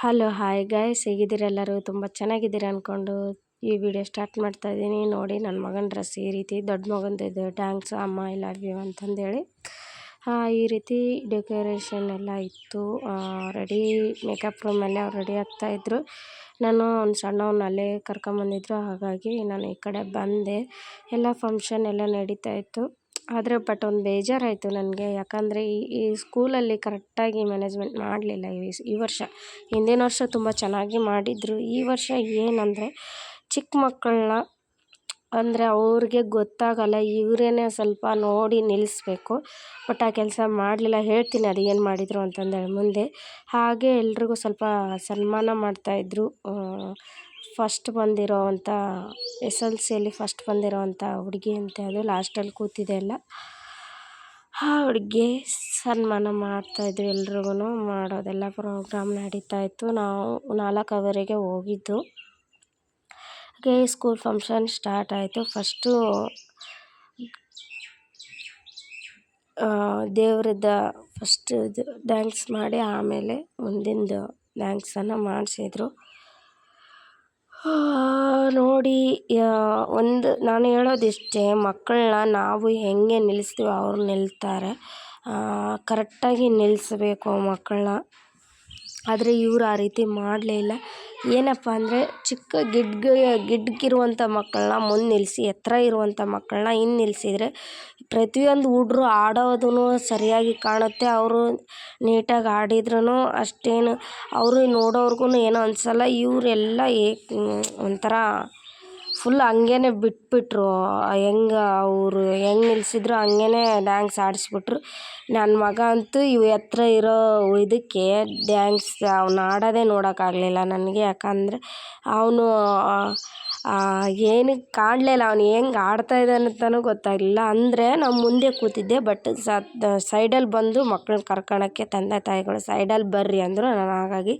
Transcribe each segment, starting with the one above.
Hello hi guys ಹೇಗಿದ್ದೀರೆಲ್ಲರೂ ತುಂಬ ಚೆನ್ನಾಗಿದ್ದೀರ ಅಂದ್ಕೊಂಡು ಈ ವಿಡಿಯೋ ಸ್ಟಾರ್ಟ್ ಮಾಡ್ತಾ ಇದ್ದೀನಿ. ನೋಡಿ ನನ್ನ ಮಗನ ಡ್ರೆಸ್ ಈ ರೀತಿ ದೊಡ್ಡ ಮಗಂದು ಇದು ಟ್ಯಾಂಕ್ಸ್ ಅಮ್ಮ ಐ ಲವ್ ಯು ಅಂತಂದೇಳಿ. ಈ ರೀತಿ ಡೆಕೋರೇಷನ್ ಎಲ್ಲ ಇತ್ತು. ರೆಡಿ ಮೇಕಪ್ ರೂಮಲ್ಲೇ ಅವ್ರು ರೆಡಿ ಆಗ್ತಾಯಿದ್ರು ನಾನು ಒಂದು ಸಣ್ಣವನ್ನ ಅಲ್ಲೇ ಕರ್ಕೊಂಬಂದಿದ್ರು. ಹಾಗಾಗಿ ನಾನು ಈ ಕಡೆ ಬಂದೆ. ಎಲ್ಲ ಫಂಕ್ಷನ್ ಎಲ್ಲ ನಡೀತಾ ಇತ್ತು. ಆದರೆ ಬಟ್ ಒಂದು ಬೇಜಾರಾಯಿತು ನನಗೆ. ಯಾಕಂದರೆ ಈ ಈ ಸ್ಕೂಲಲ್ಲಿ ಕರೆಕ್ಟಾಗಿ ಮ್ಯಾನೇಜ್ಮೆಂಟ್ ಮಾಡಲಿಲ್ಲ ಈ ಈ ವರ್ಷ. ಹಿಂದಿನ ವರ್ಷ ತುಂಬ ಚೆನ್ನಾಗಿ ಮಾಡಿದ್ದರು ಈ ವರ್ಷ ಏನಂದರೆ ಚಿಕ್ಕ ಮಕ್ಕಳನ್ನ ಅಂದರೆ ಅವ್ರಿಗೆ ಗೊತ್ತಾಗಲ್ಲ, ಇವರೇನೆ ಸ್ವಲ್ಪ ನೋಡಿ ನಿಲ್ಲಿಸ್ಬೇಕು ಬಟ್ ಆ ಕೆಲಸ ಮಾಡಲಿಲ್ಲ, ಹೇಳ್ತೀನಿ ಅದು ಏನು ಮಾಡಿದರು ಅಂತಂದೇಳಿ ಮುಂದೆ. ಹಾಗೆ ಎಲ್ರಿಗೂ ಸ್ವಲ್ಪ ಸನ್ಮಾನ ಮಾಡ್ತಾಯಿದ್ರು ಫಸ್ಟ್ ಬಂದಿರೋ ಅಂಥ, ಎಸ್ ಎಲ್ ಸಿಯಲ್ಲಿ ಫಸ್ಟ್ ಬಂದಿರೋ ಅಂತ ಹುಡುಗಿ ಅಂತ ಅದು ಲಾಸ್ಟಲ್ಲಿ ಕೂತಿದೆ ಅಲ್ಲ. ಆ ಹುಡುಗಿ ಸನ್ಮಾನ ಮಾಡ್ತಾಯಿದ್ರು ಎಲ್ರಿಗೂ ಮಾಡೋದೆಲ್ಲ ಪ್ರೋಗ್ರಾಮ್ ನಡೀತಾ ಇತ್ತು. ನಾವು ನಾಲ್ಕು ಅವರಿಗೆ ಹೋಗಿದ್ದು. ಹಾಗೆ ಸ್ಕೂಲ್ ಫಂಕ್ಷನ್ ಸ್ಟಾರ್ಟ್ ಆಯಿತು. ಫಸ್ಟು ದೇವ್ರದ್ದು ಫಸ್ಟ್ ಇದು ಡ್ಯಾನ್ಸ್ ಮಾಡಿ ಆಮೇಲೆ ಮುಂದಿಂದು ಡ್ಯಾನ್ಸನ್ನು ಮಾಡಿಸಿದ್ರು. ನೋಡಿ ಒಂದು ನಾನು ಹೇಳೋದಿಷ್ಟೇ ಮಕ್ಕಳನ್ನ ನಾವು ಹೇಗೆ ನಿಲ್ಲಿಸ್ತೀವೋ ಅವ್ರು ನಿಲ್ತಾರೆ. ಕರೆಕ್ಟಾಗಿ ನಿಲ್ಲಿಸ್ಬೇಕು ಮಕ್ಕಳನ್ನ. ಆದರೆ ಇವ್ರು ಆ ರೀತಿ ಮಾಡಲೇ ಇಲ್ಲ. ಏನಪ್ಪ ಅಂದರೆ ಚಿಕ್ಕ ಗಿಡ್ಗ ಗಿಡ್ಗಿರುವಂಥ ಮಕ್ಕಳನ್ನ ಮುಂದೆ ನಿಲ್ಲಿಸಿ ಎತ್ತರ ಇರುವಂಥ ಮಕ್ಕಳನ್ನ ಹಿಂದೆ ನಿಲ್ಲಿಸಿದ್ರೆ ಪ್ರತಿಯೊಂದು ಹುಡ್ರು ಆಡೋದೂ ಸರಿಯಾಗಿ ಕಾಣುತ್ತೆ. ಅವರು ನೀಟಾಗಿ ಆಡಿದ್ರೂ ಅಷ್ಟೇನು, ಅವರು ನೋಡೋರ್ಗೂ ಏನೂ ಅನ್ಸೋಲ್ಲ. ಇವರೆಲ್ಲ ಏ ಒಂಥರ ಫುಲ್ ಹಂಗೇನೆ ಬಿಟ್ಬಿಟ್ರು. ಹೆಂಗೆ ಅವರು ಹೆಂಗೆ ನಿಲ್ಲಿಸಿದ್ರು ಹಂಗೇನೆ ಡ್ಯಾನ್ಸ್ ಆಡಿಸ್ಬಿಟ್ರು. ನನ್ನ ಮಗ ಅಂತೂ ಇವು ಎತ್ತರ ಇರೋ ಇದಕ್ಕೆ ಡ್ಯಾನ್ಸ್ ಅವ್ನು ಆಡೋದೇ ನೋಡೋಕ್ಕಾಗಲಿಲ್ಲ ನನಗೆ. ಯಾಕಂದರೆ ಅವನು ಏನು ಕಾಣಲಿಲ್ಲ ಅವ್ನು ಹೆಂಗೆ ಆಡ್ತಾ ಇದ್ದಾನೆ ಅಂತಲೂ ಗೊತ್ತಾಗಲಿಲ್ಲ. ಅಂದರೆ ನಾವು ಮುಂದೆ ಕೂತಿದ್ದೆ ಬಟ್ ಸೈಡಲ್ಲಿ ಬಂದು ಮಕ್ಳನ್ನ ಕರ್ಕೊಳಕ್ಕೆ ತಂದೆ ತಾಯಿಗಳು ಸೈಡಲ್ಲಿ ಬರ್ರಿ ಅಂದರು. ನಾನು ಹಾಗಾಗಿ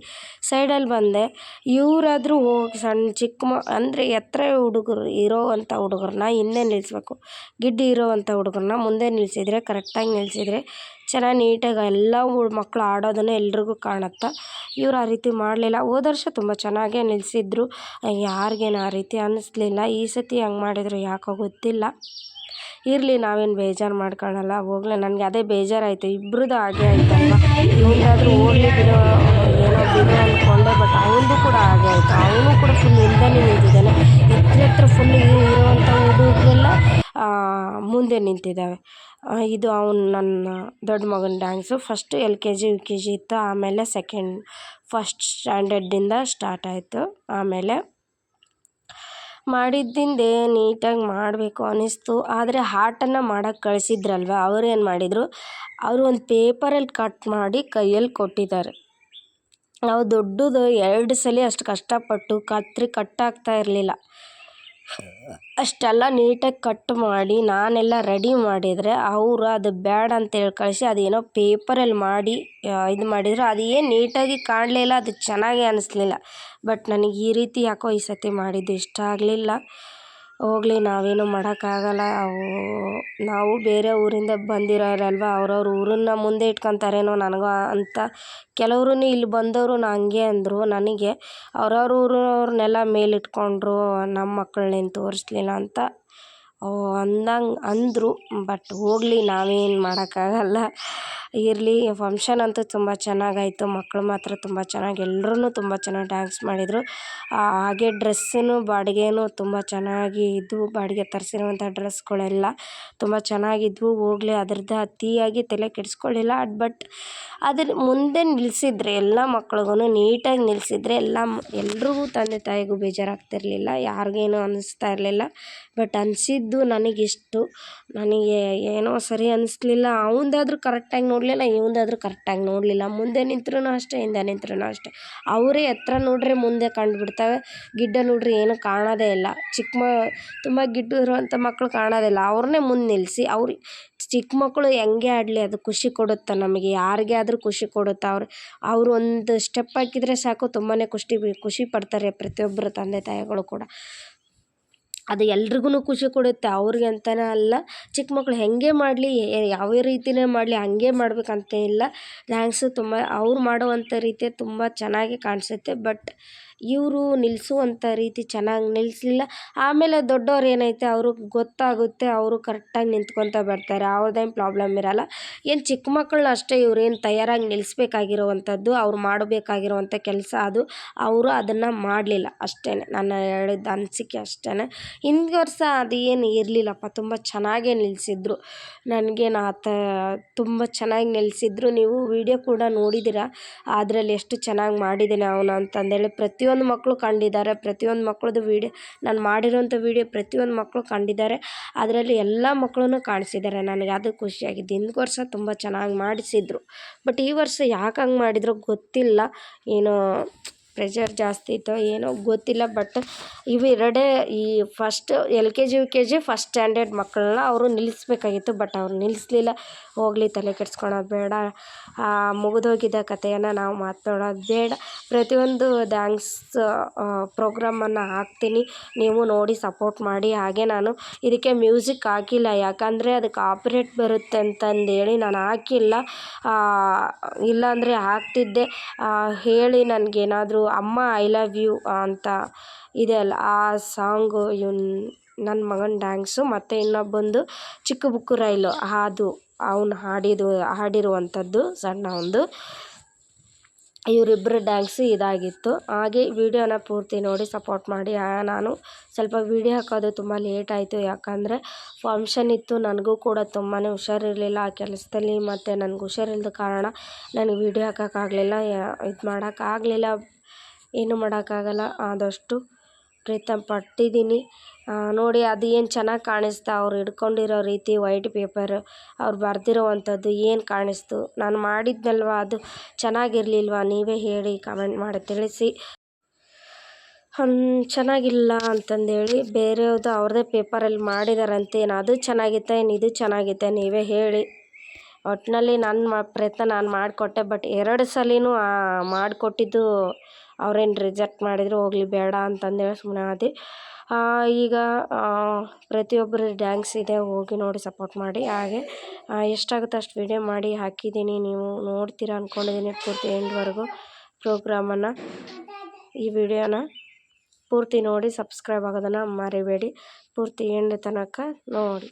ಸೈಡಲ್ಲಿ ಬಂದೆ. ಇವರಾದರೂ ಹೋಗಿ ಸಣ್ಣ ಚಿಕ್ಕ ಮ, ಅಂದರೆ ಎತ್ತರ ಹುಡುಗರು ಇರೋವಂಥ ಹುಡುಗರನ್ನ ಹಿಂದೆ ನಿಲ್ಲಿಸ್ಬೇಕು. ಗಿಡ್ಡ ಇರೋವಂಥ ಹುಡುಗರನ್ನ ಮುಂದೆ ನಿಲ್ಲಿಸಿದ್ರೆ, ಕರೆಕ್ಟಾಗಿ ನಿಲ್ಲಿಸಿದ್ರೆ ಚೆನ್ನಾಗಿ ನೀಟಾಗಿ ಎಲ್ಲ ಮಕ್ಕಳು ಆಡೋದನ್ನು ಎಲ್ರಿಗೂ ಕಾಣುತ್ತೆ? ಇವ್ರು ಆ ರೀತಿ ಮಾಡಲಿಲ್ಲ. ಹೋದ ವರ್ಷ ತುಂಬ ಚೆನ್ನಾಗೇ ನಿಲ್ಲಿಸಿದ್ರು. ಯಾರಿಗೇನು ಆ ರೀತಿ ಅನ್ನಿಸ್ಲಿಲ್ಲ. ಈ ಸತಿ ಹಂಗೆ ಮಾಡಿದ್ರು ಯಾಕೋ ಗೊತ್ತಿಲ್ಲ. ಇರಲಿ, ನಾವೇನು ಬೇಜಾರು ಮಾಡ್ಕೊಳ್ಳಲ್ಲ ಹೋಗ್ಲಿ, ನನಗೆ ಅದೇ ಬೇಜಾರಾಯಿತು. ಇಬ್ಬರದ್ದು ಹಾಗೆ ಆಯ್ತಲ್ವ? ಇವ್ರಿಗಾದ್ರೂ ಹೋಗ್ಲಿ ಬಿಡೋ, ಏನೋ ಬಿಡೋ ಅಂದ್ಕೊಂಡೆ ಬಟ್ ಅವನದು ಕೂಡ ಹಾಗೆ ಆಯಿತು. ಅವನು ಕೂಡ ಫುಲ್ ಮುಂದೆ ನಿಂತಿದ್ದಾವೆ. ಇದು ಅವ್ನು ನನ್ನ ದೊಡ್ಡ ಮಗನ dance. First L K G, U K G ಇತ್ತು. ಆಮೇಲೆ ಸೆಕೆಂಡ್ ಫಸ್ಟ್ ಸ್ಟ್ಯಾಂಡರ್ಡಿಂದ ಸ್ಟಾರ್ಟ್ ಆಯಿತು. ಆಮೇಲೆ ಮಾಡಿದ್ದಿಂದ ನೀಟಾಗಿ ಮಾಡಬೇಕು ಅನ್ನಿಸ್ತು ಆದರೆ ಹಾಟನ್ನು ಮಾಡೋಕ್ಕೆ ಕಳಿಸಿದ್ರಲ್ವ? ಅವರು ಏನು ಮಾಡಿದರು? ಅವರು ಒಂದು ಪೇಪರಲ್ಲಿ ಕಟ್ ಮಾಡಿ ಕೈಯಲ್ಲಿ ಕೊಟ್ಟಿದ್ದಾರೆ. ನಾವು ದೊಡ್ಡದು ಎರಡು ಸಲ ಅಷ್ಟು ಕಷ್ಟಪಟ್ಟು ಕತ್ರಿ ಕಟ್ಟಾಗ್ತಾ ಇರಲಿಲ್ಲ. ಅಷ್ಟೆಲ್ಲ ನೀಟಾಗಿ ಕಟ್ ಮಾಡಿ, ನಾನೆಲ್ಲ ರೆಡಿ ಮಾಡಿದರೆ ಅವರು ಅದು ಬೇಡ ಅಂತೇಳಿ ಕಳಿಸಿ ಅದೇನೋ ಪೇಪರಲ್ಲಿ ಮಾಡಿ ಇದು ಮಾಡಿದರು. ಅದು ಏನು ನೀಟಾಗಿ ಕಾಣಲಿಲ್ಲ ಅದು ಚೆನ್ನಾಗೇ ಅನ್ನಿಸ್ಲಿಲ್ಲ ಬಟ್ ನನಗೆ ಈ ರೀತಿ ಯಾಕೋ ಈ ಸರ್ತಿ ಮಾಡಿದ್ದು ಇಷ್ಟ ಆಗಲಿಲ್ಲ. ಹೋಗಲಿ, ನಾವೇನು ಮಾಡೋಕ್ಕಾಗಲ್ಲ. ಅವು, ನಾವು ಬೇರೆ ಊರಿಂದ ಬಂದಿರೋರಲ್ವ? ಅವ್ರವ್ರ ಊರನ್ನ ಮುಂದೆ ಇಟ್ಕೊಂತಾರೇನೋ ನನಗೂ ಅಂತ ಕೆಲವ್ರು ಇಲ್ಲಿ ಬಂದವರು ಹಂಗೆ ಅಂದರು. ನನಗೆ ಅವ್ರವ್ರ ಊರವ್ರನ್ನೆಲ್ಲ ಮೇಲಿಟ್ಕೊಂಡ್ರು, ನಮ್ಮ ಮಕ್ಕಳನ್ನೇನು ತೋರಿಸ್ಲಿಲ್ಲ ಅಂತ ಅಂದಂಗೆ ಅಂದರು. ಬಟ್ ಹೋಗಲಿ, ನಾವೇನು ಮಾಡೋಕ್ಕಾಗಲ್ಲ. ಇರಲಿ ಫಂಕ್ಷನ್ ಅಂತೂ ತುಂಬ ಚೆನ್ನಾಗಾಯಿತು. ಮಕ್ಕಳು ಮಾತ್ರ ತುಂಬ ಚೆನ್ನಾಗಿ ಎಲ್ರೂ ತುಂಬ ಚೆನ್ನಾಗಿ ಡ್ಯಾನ್ಸ್ ಮಾಡಿದರು. ಹಾಗೆ ಡ್ರೆಸ್ಸೂ ಬಾಡಿಗೆನೂ ತುಂಬ ಚೆನ್ನಾಗಿ ಇದ್ದವು ಬಾಡಿಗೆ ತರಿಸಿರುವಂಥ ಡ್ರೆಸ್ಗಳೆಲ್ಲ ತುಂಬ ಚೆನ್ನಾಗಿದ್ವು. ಹೋಗಲಿ, ಅದರದ್ದು ಅತಿಯಾಗಿ ತಲೆ ಕೆಡಿಸ್ಕೊಳ್ಳಿಲ್ಲ ಬಟ್ ಅದ್ರ ಮುಂದೆ ನಿಲ್ಲಿಸಿದ್ರೆ ಎಲ್ಲ ಮಕ್ಳಿಗೂ ನೀಟಾಗಿ ನಿಲ್ಲಿಸಿದ್ರೆ ಎಲ್ಲ ಎಲ್ರಿಗೂ ತಂದೆ ತಾಯಿಗೂ ಬೇಜಾರಾಗ್ತಿರಲಿಲ್ಲ. ಯಾರಿಗೇನು ಅನ್ನಿಸ್ತಾ ಇರಲಿಲ್ಲ. ಬಟ್ ಅನಿಸಿದ್ದು ನನಗಿಷ್ಟು. ನನಗೆ ಏನೋ ಸರಿ ಅನ್ನಿಸ್ಲಿಲ್ಲ ಅವಂದಾದ್ರೂ ಕರೆಕ್ಟಾಗಿ ನೋಡಲಿಲ್ಲ, ಇವಂದಾದ್ರೂ ಕರೆಕ್ಟಾಗಿ ನೋಡಲಿಲ್ಲ. ಮುಂದೆ ನಿಂತ್ರೂ ಅಷ್ಟೇ, ಹಿಂದೆ ನಿಂತ್ರೂ ಅಷ್ಟೇ. ಅವರೇ ಎತ್ತರ ನೋಡ್ರೆ ಮುಂದೆ ಕಂಡುಬಿಡ್ತವೆ. ಗಿಡ್ಡ ನೋಡ್ರಿ ಏನು ಕಾಣೋದೇ ಇಲ್ಲ. ಚಿಕ್ಕ ಮ, ತುಂಬ ಗಿಡ್ಡ ಇರುವಂಥ ಮಕ್ಕಳು ಕಾಣೋದೇ ಇಲ್ಲ. ಅವ್ರನ್ನೇ ಮುಂದೆ ನಿಲ್ಲಿಸಿ ಅವ್ರು ಚಿಕ್ಕ ಮಕ್ಕಳು ಹೆಂಗೆ ಆಡಲಿ, ಅದು ಖುಷಿ ಕೊಡುತ್ತೆ ನಮಗೆ? ಯಾರಿಗೆ ಆದರೂ ಖುಷಿ ಕೊಡುತ್ತೆ ಅವ್ರು? ಅವ್ರು ಒಂದು ಸ್ಟೆಪ್ ಹಾಕಿದರೆ ಸಾಕು ತುಂಬಾ ಖುಷಿ ಖುಷಿ ಪಡ್ತಾರೆ ಪ್ರತಿಯೊಬ್ಬರು ತಂದೆ ತಾಯಿಗಳು ಕೂಡ. ಅದು ಎಲ್ರಿಗೂ ಖುಷಿ ಕೊಡುತ್ತೆ. ಅವ್ರಿಗೆ ಅಂತಲೇ ಅಲ್ಲ, ಚಿಕ್ಕ ಮಕ್ಕಳು ಹೇಗೆ ಮಾಡಲಿ ಯಾವ ರೀತಿಯೇ ಮಾಡಲಿ, ಹಾಗೆ ಮಾಡ್ಬೇಕಂತ ಇಲ್ಲ. ಡ್ಯಾನ್ಸು ತುಂಬ, ಅವ್ರು ಮಾಡುವಂಥ ರೀತಿ ತುಂಬ ಚೆನ್ನಾಗಿ ಕಾಣಿಸುತ್ತೆ. ಬಟ್ ಇವರು ನಿಲ್ಲಿಸುವಂಥ ರೀತಿ ಚೆನ್ನಾಗಿ ನಿಲ್ಲಿಸ್ಲಿಲ್ಲ ಆಮೇಲೆ ದೊಡ್ಡವ್ರು ಏನೈತೆ ಅವ್ರಿಗೆ ಗೊತ್ತಾಗುತ್ತೆ, ಅವರು ಕರೆಕ್ಟಾಗಿ ನಿಂತ್ಕೊಳ್ತಾ ಬರ್ತಾರೆ. ಅವ್ರದ್ದೇನು ಪ್ರಾಬ್ಲಮ್ ಇರೋಲ್ಲ. ಏನು ಚಿಕ್ಕ ಮಕ್ಕಳು ಅಷ್ಟೇ ಇವ್ರೇನು ತಯಾರಾಗಿ ನಿಲ್ಲಿಸ್ಬೇಕಾಗಿರುವಂಥದ್ದು ಅವ್ರು ಮಾಡಬೇಕಾಗಿರುವಂಥ ಕೆಲಸ ಅದು. ಅವರು ಅದನ್ನು ಮಾಡಲಿಲ್ಲ ಅಷ್ಟೇ ನಾನು ಹೇಳಿದ ಅನಿಸಿಕೆ ಅಷ್ಟೇ ಹಿಂದ್ ವರ್ಷ ಅದು ಏನು ಇರಲಿಲ್ಲಪ್ಪ, ತುಂಬ ಚೆನ್ನಾಗೇ ನಿಲ್ಲಿಸಿದ್ರು ನನಗೇನು ಆತ ತುಂಬ ಚೆನ್ನಾಗಿ ನಿಲ್ಲಿಸಿದ್ರು ನೀವು ವಿಡಿಯೋ ಕೂಡ ನೋಡಿದ್ದೀರ ಅದರಲ್ಲಿ ಎಷ್ಟು ಚೆನ್ನಾಗಿ ಮಾಡಿದ್ದೀನಿ ಅವನು ಅಂತಂದೇಳಿ ಪ್ರತಿಯೊಂದು ಮಕ್ಕಳು ಕಂಡಿದ್ದಾರೆ. ಪ್ರತಿಯೊಂದು ಮಕ್ಳದ್ದು ವೀಡಿಯೋ ನಾನು ಮಾಡಿರೋಂಥ ವೀಡಿಯೋ ಪ್ರತಿಯೊಂದು ಮಕ್ಕಳು ಕಂಡಿದ್ದಾರೆ. ಅದರಲ್ಲಿ ಎಲ್ಲ ಮಕ್ಕಳೂ ಕಾಣಿಸಿದ್ದಾರೆ. ನನಗೆ ಅದು ಖುಷಿಯಾಗಿದ್ದು. ಹಿಂದ್ ವರ್ಷ ತುಂಬ ಚೆನ್ನಾಗಿ ಮಾಡಿಸಿದ್ರು. ಬಟ್ ಈ ವರ್ಷ ಯಾಕೆ ಹಂಗೆ ಮಾಡಿದ್ರು ಗೊತ್ತಿಲ್ಲ. ಏನೋ ಪ್ರೆಷರ್ ಜಾಸ್ತಿ ಇತ್ತೋ ಏನೋ ಗೊತ್ತಿಲ್ಲ. ಬಟ್ ಇವೆರಡೇ ಈ first L K G, U K G first standard ಮಕ್ಕಳನ್ನ ಅವರು ನಿಲ್ಲಿಸ್ಬೇಕಾಗಿತ್ತು. ಬಟ್ ಅವ್ರು ನಿಲ್ಲಿಸ್ಲಿಲ್ಲ. ಹೋಗಲಿ ತಲೆ ಕೆಡ್ಸ್ಕೊಳೋದು ಬೇಡ. ಮುಗಿದೋಗಿದ್ದ ಕಥೆಯನ್ನು ನಾವು ಮಾತಾಡೋದು ಬೇಡ. ಪ್ರತಿಯೊಂದು ಡ್ಯಾನ್ಸ್ ಪ್ರೋಗ್ರಾಮನ್ನು ಹಾಕ್ತೀನಿ. ನೀವು ನೋಡಿ ಸಪೋರ್ಟ್ ಮಾಡಿ. ಹಾಗೆ ನಾನು ಇದಕ್ಕೆ ಮ್ಯೂಸಿಕ್ ಹಾಕಿಲ್ಲ. ಯಾಕಂದರೆ ಅದು ಕಾಪಿರೇಟ್ ಬರುತ್ತೆ ಅಂತಂದೇಳಿ ನಾನು ಹಾಕಿಲ್ಲ. ಇಲ್ಲಾಂದರೆ ಹಾಕ್ತಿದ್ದೆ. ಹೇಳಿ ನನಗೇನಾದರೂ, ಅಮ್ಮ ಐ ಲವ್ ಯು ಅಂತ ಇದೆ ಅಲ್ಲ, ಆ ಸಾಂಗು ಇವನ್ ನನ್ನ ಮಗನ ಡ್ಯಾನ್ಸು ಮತ್ತು ಇನ್ನೊಬ್ಬಂದು ಚಿಕ್ಕ ಬುಕ್ಕು ರೈಲು, ಅದು, ಅವ್ನು ಹಾಡಿದ್ದು ಹಾಡಿರುವಂಥದ್ದು ಸಣ್ಣವನದು ಇವರಿಬ್ಬರ ಡ್ಯಾನ್ಸ್ ಇದಾಗಿತ್ತು. ಹಾಗೆ ವೀಡಿಯೋನ ಪೂರ್ತಿ ನೋಡಿ ಸಪೋರ್ಟ್ ಮಾಡಿ. ನಾನು ಸ್ವಲ್ಪ ವೀಡಿಯೋ ಹಾಕೋದು ತುಂಬ ಲೇಟ್ ಆಯಿತು. ಯಾಕಂದರೆ ಫಂಕ್ಷನ್ ಇತ್ತು. ನನಗೂ ಕೂಡ ತುಂಬಾ ಹುಷಾರಿರಲಿಲ್ಲ ಆ ಕೆಲಸದಲ್ಲಿ. ಮತ್ತು ನನಗೆ ಹುಷಾರಿಲ್ಲದ ಕಾರಣ ನನಗೆ ವೀಡಿಯೋ ಹಾಕೋಕ್ಕಾಗಲಿಲ್ಲ. ಇದು ಮಾಡೋಕ್ಕಾಗಲಿಲ್ಲ. ಏನೂ ಮಾಡೋಕ್ಕಾಗಲ್ಲ. ಆದಷ್ಟು ಪ್ರಯತ್ನ ಪಟ್ಟಿದ್ದೀನಿ. ನೋಡಿ, ಅದು ಏನು ಚೆನ್ನಾಗಿ ಕಾಣಿಸ್ತಾ, ಅವ್ರು ಹಿಡ್ಕೊಂಡಿರೋ ರೀತಿ ವೈಟ್ ಪೇಪರ್ ಅವ್ರು ಬರೆದಿರೋವಂಥದ್ದು ಏನು ಕಾಣಿಸ್ತು? ನಾನು ಮಾಡಿದ್ನಲ್ವ? ಅದು ಚೆನ್ನಾಗಿರ್ಲಿಲ್ವಾ? ನೀವೇ ಹೇಳಿ ಕಮೆಂಟ್ ಮಾಡಿ ತಿಳಿಸಿ. ಚೆನ್ನಾಗಿಲ್ಲ ಅಂತಂದೇಳಿ ಬೇರೆಯವ್ರದ್ದು ಅವ್ರದ್ದೇ ಪೇಪರಲ್ಲಿ ಮಾಡಿದಾರಂತೆ, ಏನು ಅದು ಚೆನ್ನಾಗಿತ್ತ, ಏನು ಇದು ಚೆನ್ನಾಗಿತ್ತ, ನೀವೇ ಹೇಳಿ. ಒಟ್ಟಿನಲ್ಲಿ ನನ್ನ ಪ್ರಯತ್ನ ನಾನು ಮಾಡಿಕೊಟ್ಟೆ ಬಟ್ ಎರಡು ಸಲಿನೂ ಮಾಡಿಕೊಟ್ಟಿದ್ದು ಅವ್ರೇನು ರಿಜೆಕ್ಟ್ ಮಾಡಿದರು, ಹೋಗಲಿ ಬೇಡ ಅಂತಂದೇಳಿ ಸುಮ್ಮನೆ ಆದೆ. ಈಗ ಪ್ರತಿಯೊಬ್ಬರ ಡ್ಯಾನ್ಸ್ ಇದೆ, ಹೋಗಿ ನೋಡಿ ಸಪೋರ್ಟ್ ಮಾಡಿ. ಹಾಗೆ ಎಷ್ಟಾಗುತ್ತೆ ಅಷ್ಟು ವೀಡಿಯೋ ಮಾಡಿ ಹಾಕಿದ್ದೀನಿ. ನೀವು ನೋಡ್ತೀರ ಅಂದ್ಕೊಂಡಿದ್ದೀನಿ ಪೂರ್ತಿ ಎಂಡ್ವರೆಗೂ ಪ್ರೋಗ್ರಾಮನ್ನು ಈ ವಿಡಿಯೋನ ಪೂರ್ತಿ ನೋಡಿ ಸಬ್ಸ್ಕ್ರೈಬ್ ಆಗೋದನ್ನು ಮರಿಬೇಡಿ. ಪೂರ್ತಿ ಎಂಡ್ ತನಕ ನೋಡಿ.